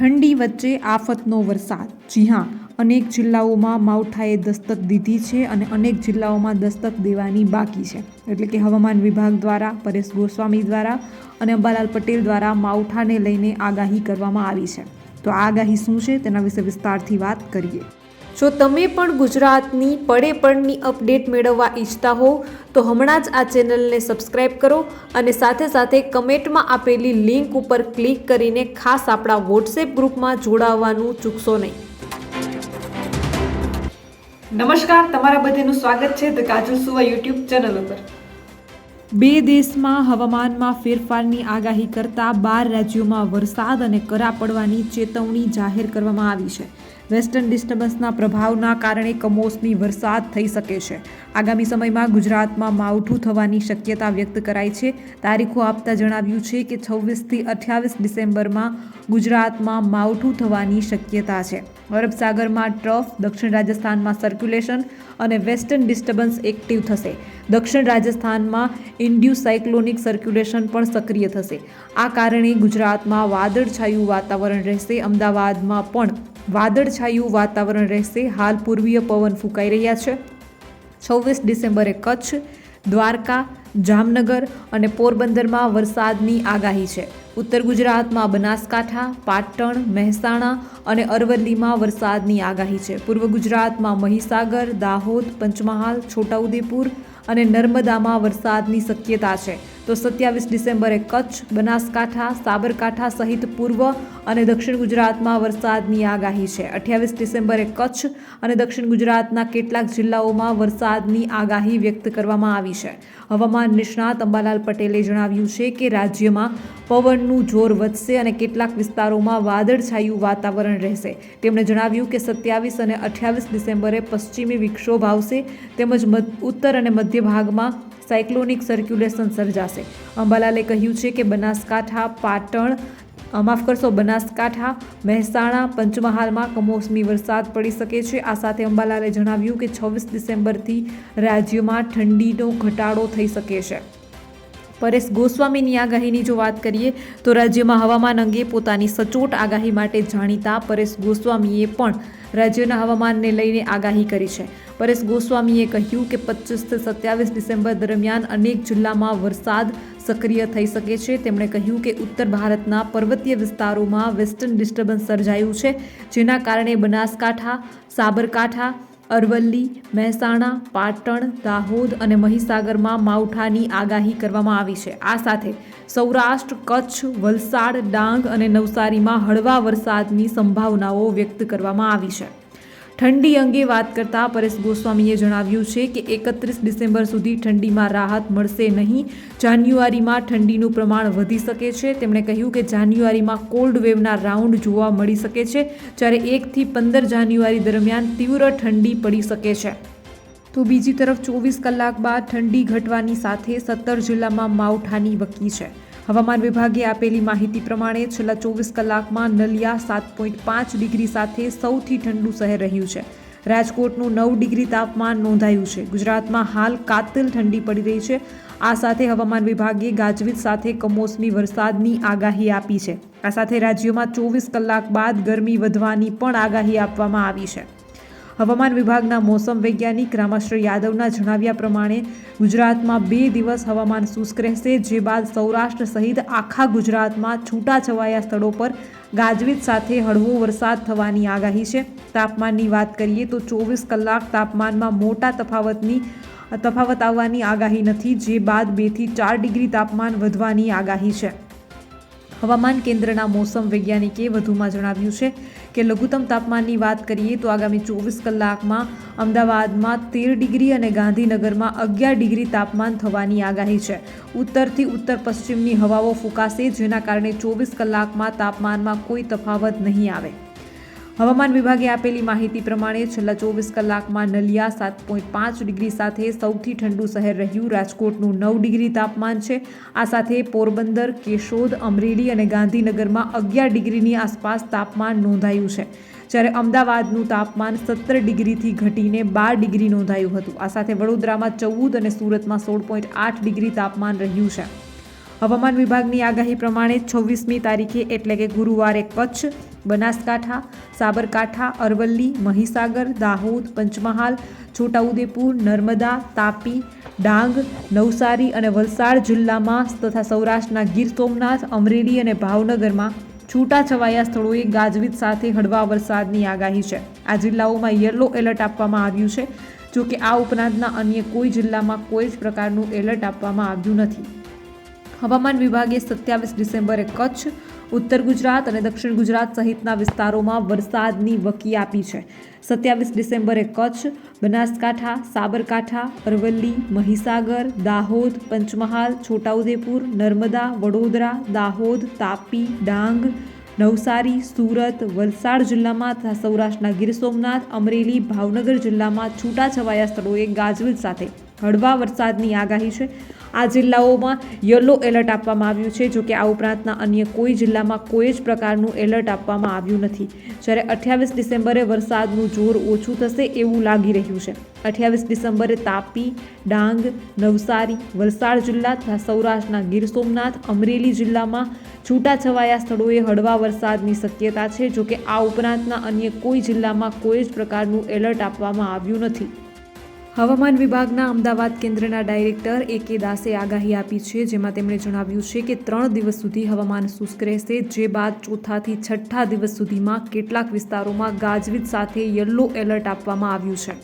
ઠંડી વચ્ચે આફતનો વરસાદ. જી હા, અનેક જિલ્લાઓમાં માવઠાએ દસ્તક દીધી છે અને અનેક જિલ્લાઓમાં દસ્તક દેવાની બાકી છે. એટલે કે હવામાન વિભાગ દ્વારા, પરેશ ગોસ્વામી દ્વારા અને અંબાલાલ પટેલ દ્વારા માવઠાને લઈને આગાહી કરવામાં આવી છે. તો આગાહી શું છે? તેના વિશે વિસ્તારથી વાત કરીએ. જો તમે પણ ગુજરાતની પડે પડની અપડેટ મેળવવા ઈચ્છતા હો તો હમણાં જ આ ચેનલને સબસ્ક્રાઇબ કરો અને સાથે સાથે કમેન્ટમાં આપેલી લિંક ઉપર ક્લિક કરીને ખાસ આપણા વોટ્સએપ ગ્રુપમાં જોડાવવાનું ચૂકશો નહીં. નમસ્કાર તમારા બધાનું સ્વાગત છે ધ કાજલ સુવા યુટ્યુબ ચેનલ ઉપર. બે દેશમાં હવામાનમાં ફેરફારની આગાહી કરતા બાર રાજ્યોમાં વરસાદ અને કરા પડવાની ચેતવણી જાહેર કરવામાં આવી છે. વેસ્ટર્ન ડિસ્ટર્બન્સના પ્રભાવના કારણે કમોસમી વરસાદ થઈ શકે છે. આગામી સમયમાં ગુજરાતમાં માવઠું થવાની શક્યતા વ્યક્ત કરાઈ છે. તારીખો આપતા જણાવ્યું છે કે છવ્વીસથી અઠ્યાવીસ ડિસેમ્બરમાં ગુજરાતમાં માવઠું થવાની શક્યતા છે. અરબસાગરમાં ટ્રફ, દક્ષિણ રાજસ્થાનમાં સર્ક્યુલેશન અને વેસ્ટર્ન ડિસ્ટર્બન્સ એક્ટિવ થશે. દક્ષિણ રાજસ્થાનમાં ઇન્ડ્યુ સાયક્લોનિક સર્ક્યુલેશન પણ સક્રિય થશે. આ કારણે ગુજરાતમાં વાદળછાયું વાતાવરણ રહેશે. અમદાવાદમાં પણ વાદળછાયું વાતાવરણ રહેશે. હાલ પૂર્વીય પવન ફૂંકાઈ રહ્યા છે. છવ્વીસ ડિસેમ્બરે કચ્છ, દ્વારકા, જામનગર અને પોરબંદરમાં વરસાદની આગાહી છે. ઉત્તર ગુજરાતમાં બનાસકાંઠા, પાટણ, મહેસાણા અને અરવલ્લીમાં વરસાદની આગાહી છે. પૂર્વ ગુજરાતમાં મહીસાગર, દાહોદ, પંચમહાલ, છોટાઉદેપુર અને નર્મદામાં વરસાદની શક્યતા છે. તો સત્યાવીસ ડિસેમ્બરે કચ્છ, બનાસકાંઠા, સાબરકાંઠા સહિત પૂર્વ અને દક્ષિણ ગુજરાતમાં વરસાદની આગાહી છે. અઠ્યાવીસ ડિસેમ્બરે કચ્છ અને દક્ષિણ ગુજરાતના કેટલાક જિલ્લાઓમાં વરસાદની આગાહી વ્યક્ત કરવામાં આવી છે. હવામાન નિષ્ણાત અંબાલાલ પટેલે જણાવ્યું છે કે રાજ્યમાં પવનનું જોર વધશે અને કેટલાક વિસ્તારોમાં વાદળછાયું વાતાવરણ રહેશે. તેમણે જણાવ્યું કે સત્યાવીસ અને અઠ્યાવીસ ડિસેમ્બરે પશ્ચિમી વિક્ષોભ આવશે, તેમજ ઉત્તર અને મધ્ય ભાગમાં સાયક્લોનિક સર્ક્યુલેશન સર્જાશે. અંબાલાલે કહ્યું છે કે બનાસકાંઠા, પાટણ માફ કરશો, બનાસકાંઠા, મહેસાણા, પંચમહાલમાં કમોસમી વરસાદ પડી શકે છે. આ સાથે અંબાલાલે જણાવ્યું કે છવ્વીસ ડિસેમ્બરથી રાજ્યમાં ઠંડીનો ઘટાડો થઈ શકે છે. પરેશ ગોસ્વામીની આગાહીની જો વાત કરીએ, તો રાજ્યમાં હવામાન અંગે પોતાની સચોટ આગાહી માટે જાણીતા પરેશ ગોસ્વામીએ પણ રાજ્યના હવામાનને લઈને આગાહી કરી છે. પરેશ ગોસ્વામીએ કહ્યું કે પચીસથી સત્યાવીસ ડિસેમ્બર દરમિયાન અનેક જિલ્લામાં વરસાદ સક્રિય થઈ શકે છે. તેમણે કહ્યું કે ઉત્તર ભારતના પર્વતીય વિસ્તારોમાં વેસ્ટર્ન ડિસ્ટર્બન્સ સર્જાયું છે, જેના કારણે બનાસકાંઠા, સાબરકાંઠા અરવલ્લી, મહેસાણા, પાટણ, દાહોદ અને મહીસાગરમાં માવઠાની આગાહી કરવામાં આવી છે. આ સાથે સૌરાષ્ટ્ર, કચ્છ, વલસાડ, ડાંગ અને નવસારીમાં હળવા વરસાદની સંભાવનાઓ વ્યક્ત કરવામાં આવી છે. ઠંડી અંગે વાત કરતા પરેશ ગોસ્વામીએ જણાવ્યું છે કે એકત્રીસ ડિસેમ્બર સુધી ઠંડીમાં રાહત મળશે નહીં. જાન્યુઆરીમાં ઠંડીનું પ્રમાણ વધી શકે છે. તેમણે કહ્યું કે જાન્યુઆરીમાં કોલ્ડ વેવના રાઉન્ડ જોવા મળી શકે છે, જ્યારે એકથી પંદર જાન્યુઆરી દરમિયાન તીવ્ર ઠંડી પડી શકે છે. તો બીજી તરફ ચોવીસ કલાક બાદ ઠંડી ઘટવાની સાથે સત્તર જિલ્લામાં માવઠાની વકી છે. હવામાન વિભાગે આપેલી માહિતી પ્રમાણે છેલ્લા ચોવીસ કલાકમાં નલિયા સાત પોઈન્ટ પાંચ ડિગ્રી સાથે સૌથી ઠંડુ શહેર રહ્યું છે. રાજકોટનું નવ ડિગ્રી તાપમાન નોંધાયું છે. ગુજરાતમાં હાલ કાતિલ ઠંડી પડી રહી છે. આ સાથે હવામાન વિભાગે ગાજવીજ સાથે કમોસમી વરસાદની આગાહી આપી છે. આ સાથે રાજ્યમાં ચોવીસ કલાક બાદ ગરમી વધવાની પણ આગાહી આપવામાં આવી છે. હવામાન વિભાગના મોસમ વૈજ્ઞાનિક રામાશ્ર યાદવના જણાવ્યા પ્રમાણે, ગુજરાતમાં બે દિવસ હવામાન શુષ્ક રહેશે, જે બાદ સૌરાષ્ટ્ર સહિત આખા ગુજરાતમાં છૂટાછવાયા સ્થળો પર ગાજવીજ સાથે હળવો વરસાદ થવાની આગાહી છે. તાપમાનની વાત કરીએ તો ચોવીસ કલાક તાપમાનમાં મોટા તફાવતની, તફાવત આવવાની આગાહી નથી, જે બાદ બેથી ચાર ડિગ્રી તાપમાન વધવાની આગાહી છે. હવામાન કેન્દ્રના મોસમ વૈજ્ઞાનિકે વધુમાં જણાવ્યું છે કે લઘુત્તમ તાપમાનની વાત કરીએ તો આગામી ચોવીસ કલાકમાં અમદાવાદમાં તેર ડિગ્રી અને ગાંધીનગરમાં અગિયાર ડિગ્રી તાપમાન થવાની આગાહી છે. ઉત્તરથી ઉત્તર પશ્ચિમની હવાઓ ફૂંકાશે, જેના કારણે ચોવીસ કલાકમાં તાપમાનમાં કોઈ તફાવત નહીં આવે. હવામાન વિભાગે આપેલી માહિતી પ્રમાણે છેલ્લા ચોવીસ કલાકમાં નલિયા સાત પોઈન્ટ પાંચ ડિગ્રી સાથે સૌથી ઠંડુ શહેર રહ્યું. રાજકોટનું નવ ડિગ્રી તાપમાન છે. આ સાથે પોરબંદર, કેશોદ, અમરેલી અને ગાંધીનગરમાં અગિયાર ડિગ્રીની આસપાસ તાપમાન નોંધાયું છે. જ્યારે અમદાવાદનું તાપમાન સત્તર ડિગ્રીથી ઘટીને બાર ડિગ્રી નોંધાયું હતું. આ સાથે વડોદરામાં ચૌદ અને સુરતમાં સોળ પોઈન્ટ આઠ ડિગ્રી તાપમાન રહ્યું છે. હવામાન વિભાગની આગાહી પ્રમાણે છવ્વીસમી તારીખે એટલે કે ગુરુવારે કચ્છ, બનાસકાંઠા, સાબરકાંઠા, અરવલ્લી, મહીસાગર, દાહોદ, પંચમહાલ, છોટાઉદેપુર, નર્મદા, તાપી, ડાંગ, નવસારી અને વલસાડ જિલ્લામાં તથા સૌરાષ્ટ્રના ગીર સોમનાથ, અમરેલી અને ભાવનગરમાં છૂટાછવાયા સ્થળોએ ગાજવીજ સાથે હળવા વરસાદની આગાહી છે. આ જિલ્લાઓમાં યલો એલર્ટ આપવામાં આવ્યું છે. જોકે આ ઉપરાંતના અન્ય કોઈ જિલ્લામાં કોઈ જ પ્રકારનું એલર્ટ આપવામાં આવ્યું નથી. હવામાન વિભાગે સત્યાવીસ ડિસેમ્બરે કચ્છ, ઉત્તર ગુજરાત અને દક્ષિણ ગુજરાત સહિતના વિસ્તારોમાં વરસાદની વકી આપી છે. સત્યાવીસ ડિસેમ્બરે કચ્છ, બનાસકાંઠા, સાબરકાંઠા, અરવલ્લી, મહીસાગર, દાહોદ, પંચમહાલ, છોટાઉદેપુર, નર્મદા, વડોદરા, દાહોદ, તાપી, ડાંગ, નવસારી, સુરત, વલસાડ જિલ્લામાં તથા સૌરાષ્ટ્રના ગીર સોમનાથ, અમરેલી, ભાવનગર જિલ્લામાં છૂટાછવાયા સ્થળોએ ગાજવીજ સાથે હળવા વરસાદની આગાહી છે. આ જિલ્લાઓમાં યલો એલર્ટ આપવામાં આવ્યું છે. જોકે આ ઉપરાંતના અન્ય કોઈ જિલ્લામાં કોઈ જ પ્રકારનું એલર્ટ આપવામાં આવ્યું નથી. જ્યારે અઠ્યાવીસ ડિસેમ્બરે વરસાદનું જોર ઓછું થશે એવું લાગી રહ્યું છે. અઠ્યાવીસ ડિસેમ્બરે તાપી, ડાંગ, નવસારી, વલસાડ જિલ્લા તથા સૌરાષ્ટ્રના ગીર સોમનાથ, અમરેલી જિલ્લામાં છૂટાછવાયા સ્થળોએ હળવા વરસાદની શક્યતા છે. જોકે આ ઉપરાંતના અન્ય કોઈ જિલ્લામાં કોઈ જ પ્રકારનું એલર્ટ આપવામાં આવ્યું નથી. હવામાન વિભાગના અમદાવાદ કેન્દ્રના ડાયરેક્ટર એ કે દાસે આગાહી આપી છે, જેમાં તેમણે જણાવ્યું છે કે ત્રણ દિવસ સુધી હવામાન શુષ્ક રહેશે, જે બાદ ચોથાથી છઠ્ઠા દિવસ સુધીમાં કેટલાક વિસ્તારોમાં ગાજવીજ સાથે યલો એલર્ટ આપવામાં આવ્યું છે.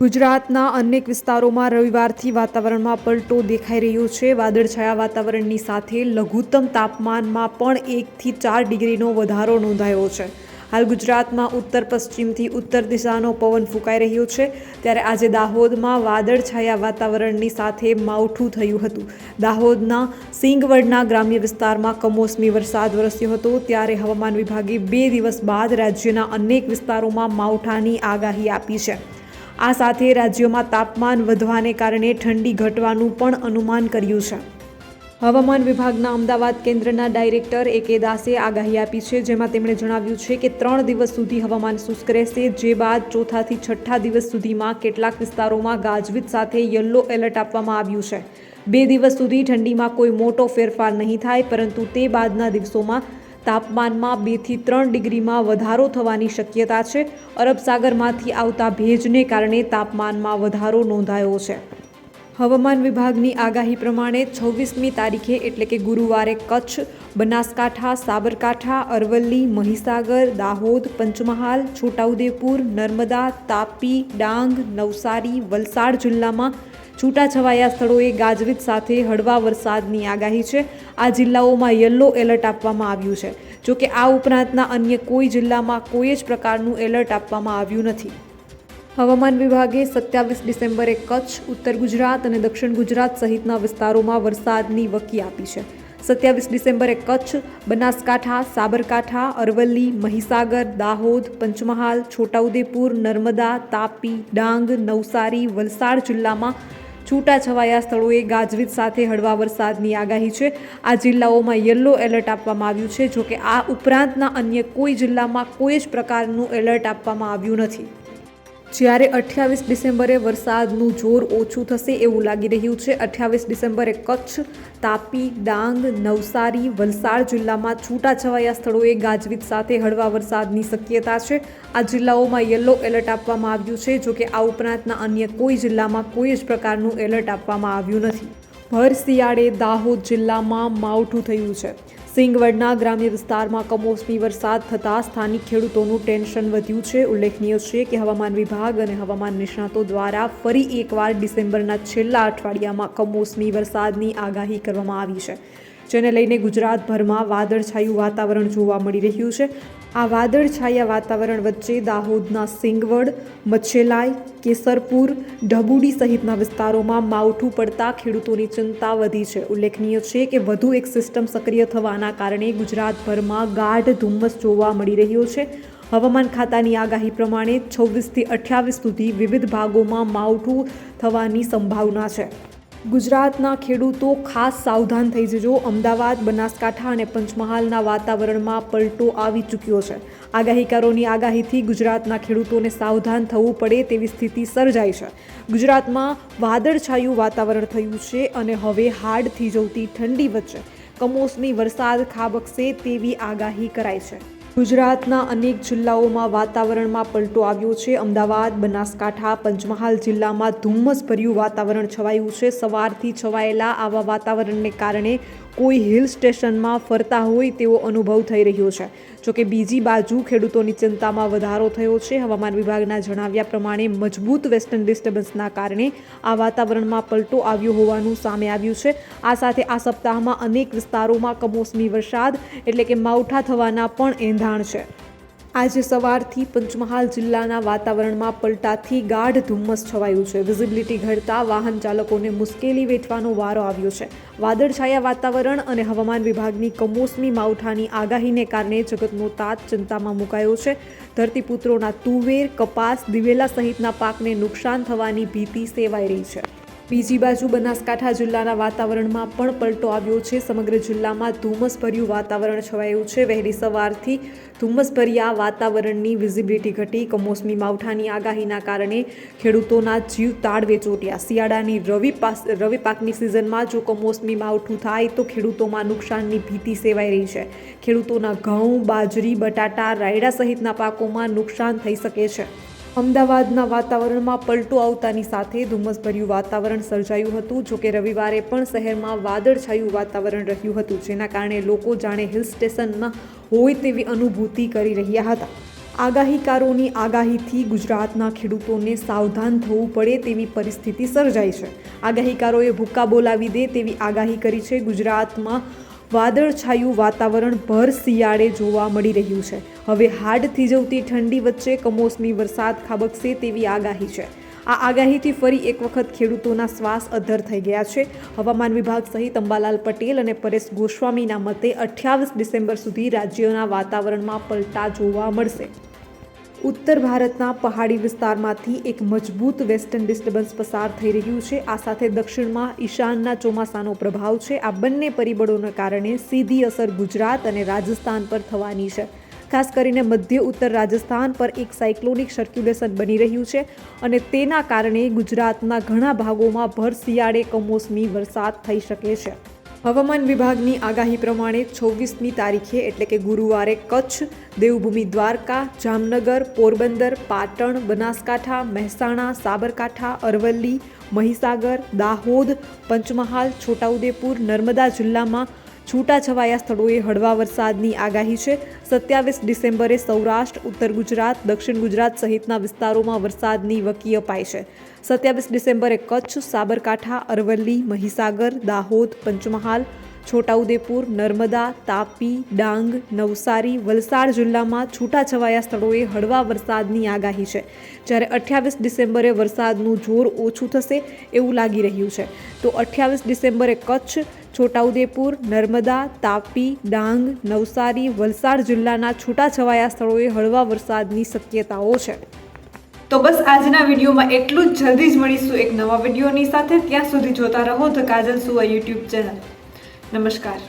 ગુજરાતના અનેક વિસ્તારોમાં રવિવારથી વાતાવરણમાં પલટો દેખાઈ રહ્યો છે. વાદળછાયા વાતાવરણની સાથે લઘુત્તમ તાપમાનમાં પણ એકથી ચાર ડિગ્રીનો વધારો નોંધાયો છે. હાલ ગુજરાતમાં ઉત્તર પશ્ચિમથી ઉત્તર દિશાનો પવન ફૂંકાઈ રહ્યો છે. ત્યારે આજે દાહોદમાં વાદળછાયા વાતાવરણની સાથે માવઠું થયું હતું. દાહોદના સિંગવડના ગ્રામ્ય વિસ્તારમાં કમોસમી વરસાદ વરસ્યો હતો. ત્યારે હવામાન વિભાગે બે દિવસ બાદ રાજ્યના અનેક વિસ્તારોમાં માવઠાની આગાહી આપી છે. આ સાથે રાજ્યોમાં તાપમાન વધવાને કારણે ઠંડી ઘટવાનું પણ અનુમાન કર્યું છે. હવામાન વિભાગના અમદાવાદ કેન્દ્રના ડાયરેક્ટર એ કે દાસે આગાહી આપી છે, જેમાં તેમણે જણાવ્યું છે કે ત્રણ દિવસ સુધી હવામાન શુષ્ક રહેશે, જે બાદ ચોથાથી છઠ્ઠા દિવસ સુધીમાં કેટલાક વિસ્તારોમાં ગાજવીજ સાથે યલો એલર્ટ આપવામાં આવ્યું છે. બે દિવસ સુધી ઠંડીમાં કોઈ મોટો ફેરફાર નહીં થાય, પરંતુ તે બાદના દિવસોમાં તાપમાનમાં બેથી ત્રણ ડિગ્રીમાં વધારો થવાની શક્યતા છે. અરબ સાગરમાંથી આવતા ભેજને કારણે તાપમાનમાં વધારો નોંધાયો છે. હવામાન વિભાગની આગાહી પ્રમાણે છવ્વીસમી તારીખે એટલે કે ગુરુવારે કચ્છ, બનાસકાંઠા, સાબરકાંઠા, અરવલ્લી, મહીસાગર, દાહોદ, પંચમહાલ, છોટાઉદેપુર, નર્મદા, તાપી, ડાંગ, નવસારી, વલસાડ જિલ્લામાં છૂટાછવાયા સ્થળોએ ગાજવીજ સાથે હળવા વરસાદની આગાહી છે. આ જિલ્લાઓમાં યલો એલર્ટ આપવામાં આવ્યું છે. જોકે આ ઉપરાંતના અન્ય કોઈ જિલ્લામાં કોઈ જ પ્રકારનું એલર્ટ આપવામાં આવ્યું નથી. હવામાન વિભાગે સત્યાવીસ ડિસેમ્બરે કચ્છ, ઉત્તર ગુજરાત અને દક્ષિણ ગુજરાત સહિતના વિસ્તારોમાં વરસાદની વકી આપી છે. સત્યાવીસ ડિસેમ્બરે કચ્છ, બનાસકાંઠા, સાબરકાંઠા, અરવલ્લી, મહીસાગર, દાહોદ, પંચમહાલ, છોટાઉદેપુર, નર્મદા, તાપી, ડાંગ, નવસારી, વલસાડ જિલ્લામાં છૂટાછવાયા સ્થળોએ ગાજવીજ સાથે હળવા વરસાદની આગાહી છે. આ જિલ્લાઓમાં યલો એલર્ટ આપવામાં આવ્યું છે, જોકે આ ઉપરાંતના અન્ય કોઈ જિલ્લામાં કોઈ જ પ્રકારનું એલર્ટ આપવામાં આવ્યું નથી. જ્યારે અઠ્યાવીસ ડિસેમ્બરે વરસાદનું જોર ઓછું થશે એવું લાગી રહ્યું છે, અઠ્યાવીસ ડિસેમ્બરે કચ્છ, તાપી, ડાંગ, નવસારી, વલસાડ જિલ્લામાં છૂટાછવાયા સ્થળોએ ગાજવીજ સાથે હળવા વરસાદની શક્યતા છે. આ જિલ્લાઓમાં યલો એલર્ટ આપવામાં આવ્યું છે જોકે આ ઉપરાંતના અન્ય કોઈ જિલ્લામાં કોઈ જ પ્રકારનું એલર્ટ આપવામાં આવ્યું નથી. ભર શિયાળે દાહોદ જિલ્લામાં માવઠું થયું છે. સિંગવડના ગ્રામ્ય વિસ્તારમાં કમોસમી વરસાદ થતાં સ્થાનિક ખેડૂતોનું ટેન્શન વધ્યું છે. ઉલ્લેખનીય છે કે હવામાન વિભાગ અને હવામાન નિષ્ણાતો દ્વારા ફરી એકવાર ડિસેમ્બરના છેલ્લા અઠવાડિયામાં કમોસમી વરસાદની આગાહી કરવામાં આવી છે, જેને લઈને ગુજરાતભરમાં વાદળછાયું વાતાવરણ જોવા મળી રહ્યું છે. આ વાદળછાયા વાતાવરણ વચ્ચે દાહોદના સિંગવડ, મચ્છેલાઈ, કેસરપુર, ઢબુડી સહિતના વિસ્તારોમાં માવઠું પડતા ખેડૂતોની ચિંતા વધી છે. ઉલ્લેખનીય છે કે વધુ એક સિસ્ટમ સક્રિય થવાના કારણે ગુજરાતભરમાં ગાઢ ધુમ્મસ જોવા મળી રહ્યો છે. હવામાન ખાતાની આગાહી પ્રમાણે છવ્વીસથી અઠ્યાવીસ સુધી વિવિધ ભાગોમાં માવઠું થવાની સંભાવના છે. ગુજરાતના ખેડૂતો ખાસ સાવધાન થઈ જજો. અમદાવાદ, બનાસકાંઠા અને પંચમહાલના વાતાવરણમાં પલટો આવી ચૂક્યો છે. આગાહીકારોની આગાહીથી ગુજરાતના ખેડૂતોને સાવધાન થવું પડે તેવી સ્થિતિ સર્જાઈ છે. ગુજરાતમાં વાદળછાયું વાતાવરણ થયું છે અને હવે હાડ થીજવતી ઠંડી વચ્ચે કમોસમી વરસાદ ખાબકશે તેવી આગાહી કરાઈ છે. ગુજરાતના અનેક જિલ્લાઓમાં વાતાવરણમાં પલટો આવ્યો છે. અમદાવાદ, બનાસકાંઠા, પંચમહાલ જિલ્લામાં ધુમ્મસભર્યું વાતાવરણ છવાયું છે. સવારથી છવાયેલા આવા વાતાવરણને કારણે કોઈ હિલ સ્ટેશનમાં ફરતા હોય તેવો અનુભવ થઈ રહ્યો છે. જોકે બીજી બાજુ ખેડૂતોની ચિંતામાં વધારો થયો છે. હવામાન વિભાગના જણાવ્યા પ્રમાણે મજબૂત વેસ્ટર્ન ડિસ્ટર્બન્સના કારણે આ વાતાવરણમાં પલટો આવ્યો હોવાનું સામે આવ્યું છે. આ સાથે આ સપ્તાહમાં અનેક વિસ્તારોમાં કમોસમી વરસાદ એટલે કે માવઠા થવાના પણ એંધાણ છે. આજે સવારથી પંચમહાલ જિલ્લાના વાતાવરણમાં પલટાથી ગાઢ ધુમ્મસ છવાયું છે. વિઝિબિલિટી ઘટતા વાહન ચાલકોને મુશ્કેલી વેઠવાનો વારો આવ્યો છે. વાદળછાયા વાતાવરણ અને હવામાન વિભાગની કમોસમી માવઠાની આગાહીને કારણે જગતનો તાત ચિંતામાં મુકાયો છે. ધરતીપુત્રોના તુવેર, કપાસ, દિવેલા સહિતના પાકને નુકસાન થવાની ભીતિ સેવાઈ રહી છે. બીજી બાજુ બનાસકાંઠા જિલ્લાના વાતાવરણમાં પણ પલટો આવ્યો છે. સમગ્ર જિલ્લામાં ધુમ્મસભર્યું વાતાવરણ છવાયું છે. વહેલી સવારથી ધુમ્મસભર્યા વાતાવરણની વિઝિબિલિટી ઘટી. કમોસમી માવઠાની આગાહીના કારણે ખેડૂતોના જીવ તાળવે ચોટ્યા. શિયાળાની રવિ પાસ, રવિ પાકની સિઝનમાં જો કમોસમી માવઠું થાય તો ખેડૂતોમાં નુકસાનની ભીતિ સેવાઈ રહી છે. ખેડૂતોના ઘઉં, બાજરી, બટાટા, રાયડા સહિતના પાકોમાં નુકસાન થઈ શકે છે. અમદાવાદના વાતાવરણમાં પલટો આવતાની સાથે ધુમ્મસભર્યું વાતાવરણ સર્જાયું હતું. જોકે રવિવારે પણ શહેરમાં વાદળછાયું વાતાવરણ રહ્યું હતું, જેના કારણે લોકો જાણે હિલ સ્ટેશનમાં હોય તેવી અનુભૂતિ કરી રહ્યા હતા. આગાહીકારોની આગાહીથી ગુજરાતના ખેડૂતોને સાવધાન થવું પડે તેવી પરિસ્થિતિ સર્જાઈ છે. આગાહીકારોએ ભૂક્કા બોલાવી દે તેવી આગાહી કરી છે. ગુજરાતમાં વાદળછાયું વાતાવરણ ભર શિયાળે જોવા મળી રહ્યું છે. હવે હાડ થીજવતી ઠંડી વચ્ચે કમોસમી વરસાદ ખાબકશે તેવી આગાહી છે. આ આગાહીથી ફરી એક વખત ખેડૂતોના શ્વાસ અધ્ધર થઈ ગયા છે. હવામાન વિભાગ સહિત અંબાલાલ પટેલ અને પરેશ ગોસ્વામીના મતે અઠ્યાવીસ ડિસેમ્બર સુધી રાજ્યના વાતાવરણમાં પલટા જોવા મળશે. ઉત્તર ભારતના પહાડી વિસ્તારમાંથી એક મજબૂત વેસ્ટર્ન ડિસ્ટર્બન્સ પસાર થઈ રહ્યું છે. આ સાથે દક્ષિણમાં ઈશાનના ચોમાસાનો પ્રભાવ છે. આ બંને પરિબળોને કારણે સીધી અસર ગુજરાત અને રાજસ્થાન પર થવાની છે. ખાસ કરીને મધ્ય ઉત્તર રાજસ્થાન પર એક સાયક્લોનિક સર્ક્યુલેશન બની રહ્યું છે અને તેના કારણે ગુજરાતના ઘણા ભાગોમાં ભર શિયાળે કમોસમી વરસાદ થઈ શકે છે. હવામાન વિભાગની આગાહી પ્રમાણે છવ્વીસમી તારીખે એટલે કે ગુરુવારે કચ્છ, દેવભૂમિ દ્વારકા, જામનગર, પોરબંદર, પાટણ, બનાસકાંઠા, મહેસાણા, સાબરકાંઠા, અરવલ્લી, મહીસાગર, દાહોદ, પંચમહાલ, છોટાઉદેપુર, નર્મદા જિલ્લામાં છૂટાછવાયા સ્થળોએ હળવા વરસાદની આગાહી છે. સત્યાવીસ ડિસેમ્બરે સૌરાષ્ટ્ર, ઉત્તર ગુજરાત, દક્ષિણ ગુજરાત સહિતના વિસ્તારોમાં વરસાદની વકી અપાય છે. સત્યાવીસ ડિસેમ્બરે કચ્છ, સાબરકાંઠા, અરવલ્લી, મહીસાગર, દાહોદ, પંચમહાલ, છોટાઉદેપુર, નર્મદા, તાપી, ડાંગ, નવસારી, વલસાડ જિલ્લામાં છૂટાછવાયા સ્થળોએ હળવા વરસાદની આગાહી છે. જ્યારે અઠ્યાવીસ ડિસેમ્બરે વરસાદનું જોર ઓછું થશે એવું લાગી રહ્યું છે. તો અઠ્યાવીસ ડિસેમ્બરે કચ્છ છોટાઉદેપુર, નર્મદા, તાપી, ડાંગ, નવસારી, વલસાડ જિલ્લાના છૂટાછવાયા સ્થળોએ હળવા વરસાદની શક્યતાઓ છે. તો બસ આજના વિડીયોમાં એટલું જ. જલ્દી જ મળીશું એક નવા વિડીયોની સાથે. ત્યાં સુધી જોતા રહો ધ કાજલ સુવા યુટ્યુબ ચેનલ. નમસ્કાર.